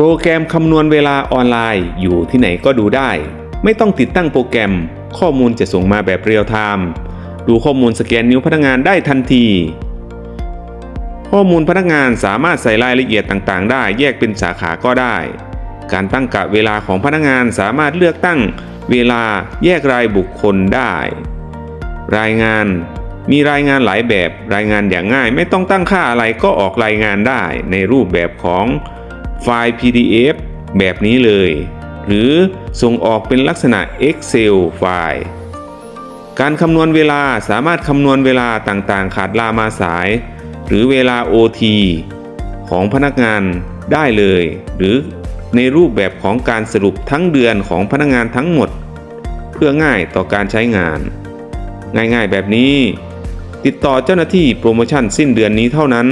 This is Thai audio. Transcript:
โปรแกรมคำนวณเวลาออนไลน์อยู่ที่ไหนก็ดูได้ ไม่ต้องติดตั้งโปรแกรม ข้อมูลจะส่งมาแบบเรียลไทม์ดูข้อมูลสแกนนิ้วพนักงานได้ทันที ข้อมูลพนักงานสามารถใส่รายละเอียดต่างๆ ได้แยกเป็นสาขาก็ได้ การตั้งกะเวลาของพนักงานสามารถเลือกตั้งเวลาแยกรายบุคคลได้ รายงานมีรายงานหลายแบบรายงานอย่างง่าย ไม่ต้องตั้งค่าอะไรก็ออกรายงานได้ในรูปแบบของ ไฟล์ PDF แบบนี้เลย หรือส่งออกเป็นลักษณะ Excel ไฟล์ การคำนวณเวลาสามารถคำนวณเวลาต่างๆ ขาดลามาสาย หรือเวลา OT ของพนักงานได้เลย หรือในรูปแบบของการสรุปทั้งเดือนของพนักงานทั้งหมด เพื่อง่ายต่อการใช้งาน ง่ายๆแบบนี้ ติดต่อเจ้าหน้าที่โปรโมชั่นสิ้นเดือนนี้เท่านั้น